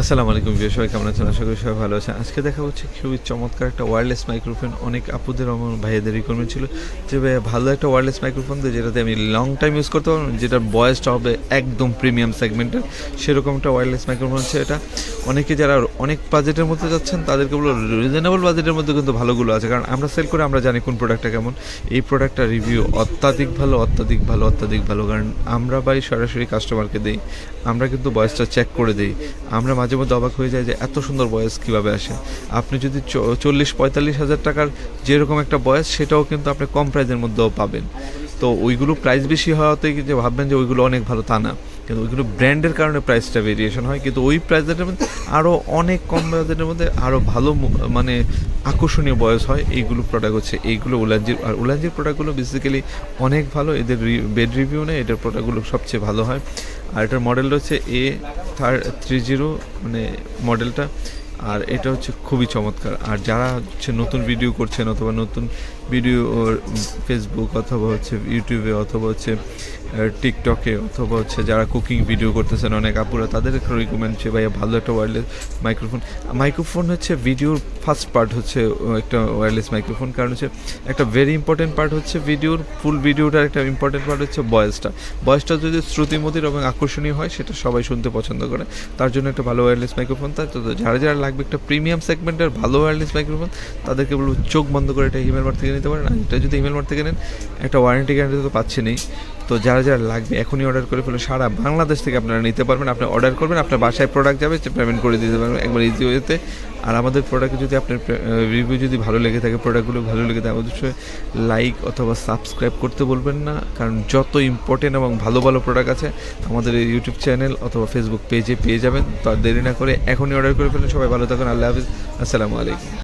আসসালামু আলাইকুম বিয়ে সবাই কেমন আছেন? আশা করি সবাই ভালো আছেন। আজকে দেখা হচ্ছে খুবই চমৎকার একটা ওয়্যারলেস মাইক্রোফোন অনেক আপুদের আমার ভাইয়াদের রিকোয়ারমেন্ট ছিল যে ভালো একটা ওয়্যারলেস মাইক্রোফোন দিয়ে যেটাতে আমি লং টাইম ইউজ করতে পারব, যেটার বয়েসটা হবে একদম প্রিমিয়াম সেগমেন্টের সেরকম একটা ওয়্যারলেস মাইক্রোফোন হচ্ছে এটা। অনেকে যারা অনেক বাজেটের মধ্যে যাচ্ছেন, তাদেরকে বলো রিজনেবল বাজেটের মধ্যে কিন্তু ভালোগুলো আছে। কারণ আমরা সেল করে আমরা জানি কোন প্রোডাক্টটা কেমন। এই প্রোডাক্টটা রিভিউ অত্যাধিক ভালো অত্যাধিক ভালো অত্যাধিক ভালো। কারণ আমরা বাই সরাসরি কাস্টমারকে দিই, আমরা কিন্তু বয়সটা চেক করে দিই। আমরা মাঝে মধ্যে অবাক হয়ে যাই যে এত সুন্দর বয়স কীভাবে আসে। আপনি যদি চল্লিশ পঁয়তাল্লিশ হাজার টাকার যেরকম একটা বয়স সেটাও কিন্তু আপনি কম প্রাইজের মধ্যেও পাবেন। তো ওইগুলো প্রাইস বেশি হওয়াতে যে ভাববেন যে ওইগুলো অনেক ভালো, তা না। কিন্তু ওইগুলো ব্র্যান্ডের কারণে প্রাইসটা ভেরিয়েশন হয়, কিন্তু ওই প্রাইসের মধ্যে আরও অনেক কম বাজেটের মধ্যে আরও ভালো মানে আকর্ষণীয় বয়স হয় এইগুলো প্রোডাক্ট হচ্ছে, এইগুলো উলানজির, আর উলানজির প্রোডাক্টগুলো বেসিক্যালি অনেক ভালো, এদের বেড রিভিউ নেই, এটার প্রোডাক্টগুলো সবচেয়ে ভালো হয়। আর এটার মডেলটা হচ্ছে এ থার্ড থ্রি জিরো মানে মডেলটা আর এটা হচ্ছে খুবই চমৎকার। আর যারা হচ্ছে নতুন ভিডিও করছেন অথবা নতুন ভিডিও ফেসবুক অথবা হচ্ছে ইউটিউবে অথবা হচ্ছে টিকটকে অথবা হচ্ছে যারা কুকিং ভিডিও করতেছেন, অনেক আপুরা, তাদের রিকমেন্ড যে ভাইয়া, ভালো একটা ওয়্যারলেস মাইক্রোফোন মাইক্রোফোন হচ্ছে ভিডিওর ফার্স্ট পার্ট হচ্ছে একটা ওয়্যারলেস মাইক্রোফোন কারণ হচ্ছে একটা ভেরি ইম্পর্টেন্ট পার্ট হচ্ছে ভিডিওর ফুল ভিডিওটার একটা ইম্পর্টেন্ট পার্ট হচ্ছে ভয়েসটা ভয়েসটা যদি শ্রুতিমতির এবং আকর্ষণীয় হয়, সেটা সবাই শুনতে পছন্দ করে। তার জন্য একটা ভালো ওয়্যারলেস মাইক্রোফোন তাই তো যারা যারা লাগবে একটা প্রিমিয়াম সেগমেন্টের ভালো ওয়্যারলেস মাইক্রোফোন তাদেরকে বলব, চোখ বন্ধ করে এটা হিমেল মার্ট থেকে নিতে পারেন। আর এটা যদি হিমেল মার্ট থেকে নেন, একটা ওয়ারেন্টি গ্যারান্টি তো পাচ্ছে পাচ্ছেনই। তো যারা যারা লাগবে, এখনই অর্ডার করে ফেলে সারা বাংলাদেশ থেকে আপনারা নিতে পারবেন, আপনি অর্ডার করবেন, আপনার বাসায় প্রোডাক্ট যাবে পেমেন্ট করে দিতে পারবেন একবার ইজি ওয়েতে আর আমাদের প্রোডাক্ট যদি আপনার রিভিউ যদি ভালো লেগে থাকে প্রোডাক্টগুলো ভালো লেগে থাকে, অবশ্যই লাইক অথবা সাবস্ক্রাইব করতে বলবেন না, কারণ যত ইম্পর্টেন্ট এবং ভালো ভালো প্রোডাক্ট আছে, আমাদের এই ইউটিউব চ্যানেল অথবা ফেসবুক পেজে পেয়ে যাবেন। তো দেরি না করে এখনই অর্ডার করে ফেলেন। সবাই ভালো থাকুন। আল্লাহ হাফিজ। আসসালামু আলাইকুম।